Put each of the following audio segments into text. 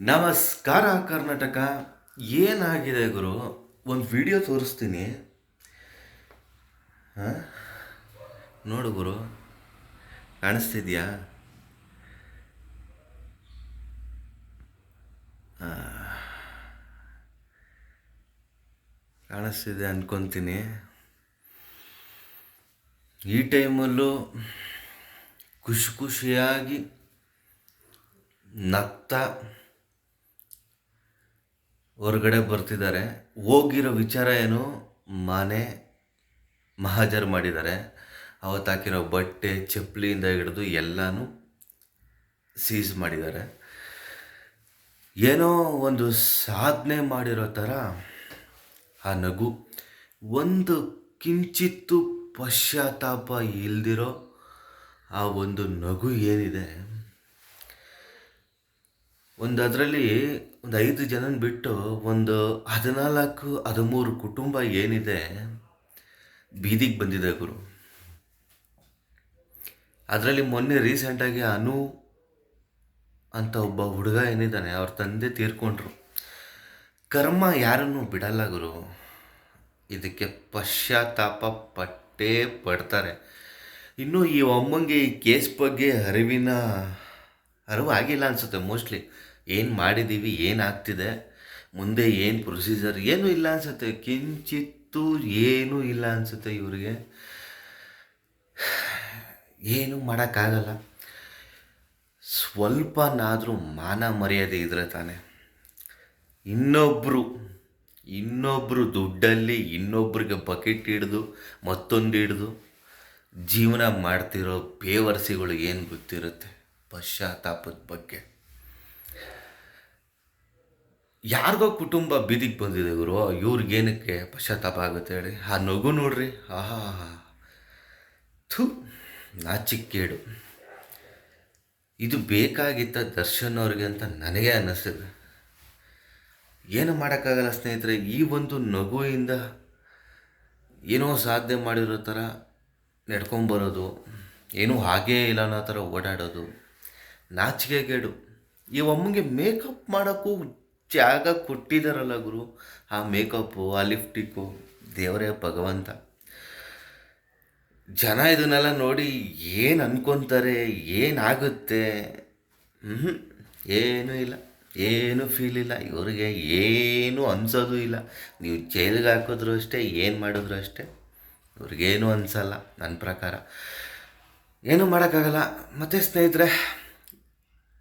ನಮಸ್ಕಾರ ಕರ್ನಾಟಕ. ಏನಾಗಿದೆ ಗುರು? ಒಂದು ವಿಡಿಯೋ ತೋರಿಸ್ತೀನಿ. ಹಾಂ? ನೋಡು ಗುರು. ಕಾಣಿಸ್ತಿದ್ಯಾ. ಕಾಣಿಸ್ತಿದೆ ಅಂದ್ಕೊತೀನಿ ಈ ಟೈಮಲ್ಲೂ ಖುಷಿ ಖುಷಿಯಾಗಿ ನಗ್ತಾ ಹೊರಗಡೆ ಬರ್ತಿದ್ದಾರೆ. ಹೋಗಿರೋ ವಿಚಾರ ಏನು? ಮನೆ ಮಹಾಜರ್ ಮಾಡಿದ್ದಾರೆ. ಅವತ್ತು ಹಾಕಿರೋ ಬಟ್ಟೆ, ಚಪ್ಪಲಿಯಿಂದ ಹಿಡಿದು ಎಲ್ಲನೂ ಸೀಸ್ ಮಾಡಿದ್ದಾರೆ. ಏನೋ ಒಂದು ಸಾಧನೆ ಮಾಡಿರೋ ಥರ ಆ ನಗು. ಒಂದು ಕಿಂಚಿತ್ತು ಪಶ್ಚಾತ್ತಾಪ ಇಲ್ದಿರೋ ಆ ಒಂದು ನಗು ಏನಿದೆ? ಒಂದು ಅದರಲ್ಲಿ ಒಂದು ಐದು ಜನನ ಬಿಟ್ಟು ಒಂದು ಹದಿನಾಲ್ಕು, ಹದಿಮೂರು ಕುಟುಂಬ ಏನಿದೆ, ಬೀದಿಗೆ ಬಂದಿದೆ ಗುರು. ಅದರಲ್ಲಿ ಮೊನ್ನೆ ರೀಸೆಂಟಾಗಿ ಅನು ಅಂತ ಒಬ್ಬ ಹುಡುಗ ಏನಿದ್ದಾನೆ, ಅವ್ರ ತಂದೆ ತೀರ್ಕೊಂಡ್ರು. ಕರ್ಮ ಯಾರನ್ನು ಬಿಡಲ್ಲ ಗುರು. ಇದಕ್ಕೆ ಪಶ್ಚಾತ್ತಾಪ ಪಟ್ಟೇ ಪಡ್ತಾರೆ. ಇನ್ನು ಈ ಅಮ್ಮಂಗೆ ಈ ಕೇಸ್ ಬಗ್ಗೆ ಅರಿವಿನ ಅರಿವು ಆಗಿಲ್ಲ ಅನಿಸುತ್ತೆ ಮೋಸ್ಟ್ಲಿ ಏನು ಮಾಡಿದ್ದೀವಿ ಏನಾಗ್ತಿದೆ ಮುಂದೆ ಏನು ಪ್ರೊಸೀಜರ್ ಏನೂ ಇಲ್ಲ ಅನಿಸುತ್ತೆ. ಕಿಂಚಿತ್ತು ಏನೂ ಇಲ್ಲ ಅನಿಸುತ್ತೆ ಇವರಿಗೆ. ಏನೂ ಮಾಡೋಕ್ಕಾಗಲ್ಲ. ಸ್ವಲ್ಪನಾದರೂ ಮಾನ ಮರ್ಯಾದೆ ಇದ್ರೆ ತಾನೆ. ಇನ್ನೊಬ್ಬರು ಇನ್ನೊಬ್ಬರು ದುಡ್ಡಲ್ಲಿ ಇನ್ನೊಬ್ರಿಗೆ ಬಕೆಟ್ ಹಿಡ್ದು, ಮತ್ತೊಂದು ಹಿಡ್ದು ಜೀವನ ಮಾಡ್ತಿರೋ ಪೇವರ್ಸಿಗಳು ಏನು ಗೊತ್ತಿರುತ್ತೆ? ಪಶ್ಚಾತ್ತಾಪದ ಬಗ್ಗೆ. ಯಾರಿಗೋ ಕುಟುಂಬ ಬೀದಿಗೆ ಬಂದಿದೆ ಗುರು ಇವ್ರಿಗೇನಕ್ಕೆ ಪಶ್ಚಾತ್ತಾಪ ಆಗುತ್ತೆ ಹೇಳಿ? ಆ ನಗು ನೋಡ್ರಿ. ಆಹಾ. ಥು ನಾಚಿಕ್ಕೇಡು ಇದು ಬೇಕಾಗಿತ್ತ ದರ್ಶನ್ ಅವ್ರಿಗೆ ಅಂತ ನನಗೆ ಅನ್ನಿಸ್ತದೆ ಏನು ಮಾಡೋಕ್ಕಾಗಲ್ಲ ಸ್ನೇಹಿತರೆ, ಈ ಒಂದು ನಗುವಿಂದ ಏನೋ ಸಾಧನೆ ಮಾಡಿರೋ ಥರ ನಡ್ಕೊಂಬರೋದು, ಏನೂ ಹಾಗೇ ಇಲ್ಲ ಅನ್ನೋ ಥರ ಓಡಾಡೋದು. ನಾಚಿಕೆಗೇಡು ಈ ಒಮ್ಮಿಗೆ ಮೇಕಪ್ ಮಾಡೋಕ್ಕೂ ಜಾಗ ಕೊಟ್ಟಿದ್ದಾರಲ್ಲ ಗುರು. ಆ ಮೇಕಪ್ಪು ಆ ಲಿಫ್ಟಿಕ್ಕು ದೇವರೇ ಭಗವಂತ. ಜನ ಇದನ್ನೆಲ್ಲ ನೋಡಿ ಏನು ಅನ್ಕೊತಾರೆ ಏನಾಗುತ್ತೆ ಹ್ಞೂ ಏನೂ ಇಲ್ಲ, ಏನೂ ಫೀಲ್ ಇಲ್ಲ. ಇವ್ರಿಗೆ ಏನೂ ಅನ್ಸೋದು ಇಲ್ಲ. ನೀವು ಜೈಲಿಗೆ ಹಾಕಿದ್ರು ಅಷ್ಟೇ, ಏನು ಮಾಡಿದ್ರು ಅಷ್ಟೇ. ಇವ್ರಿಗೇನು ಅನಿಸಲ್ಲ ನನ್ನ ಪ್ರಕಾರ. ಏನೂ ಮಾಡೋಕ್ಕಾಗಲ್ಲ. ಮತ್ತು ಸ್ನೇಹಿತರೆ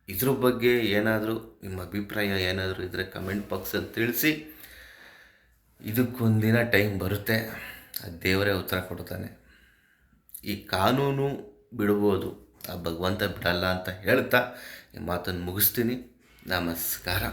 ಇದ್ರ ಬಗ್ಗೆ ಏನಾದರೂ ನಿಮ್ಮ ಅಭಿಪ್ರಾಯ ಏನಾದರೂ ಇದ್ದರೆ ಕಮೆಂಟ್ ಬಾಕ್ಸಲ್ಲಿ ತಿಳಿಸಿ. ಇದಕ್ಕೊಂದಿನ ಟೈಮ್ ಬರುತ್ತೆ. ಆ ದೇವರೇ ಉತ್ತರ ಕೊಡ್ತಾನೆ. ಈ ಕಾನೂನು ಬಿಡ್ಬೋದು. ಆ ಭಗವಂತ ಬಿಡಲ್ಲ ಅಂತ ಹೇಳ್ತಾ ಈ ಮಾತನ್ನು ಮುಗಿಸ್ತೀನಿ. ನಮಸ್ಕಾರ.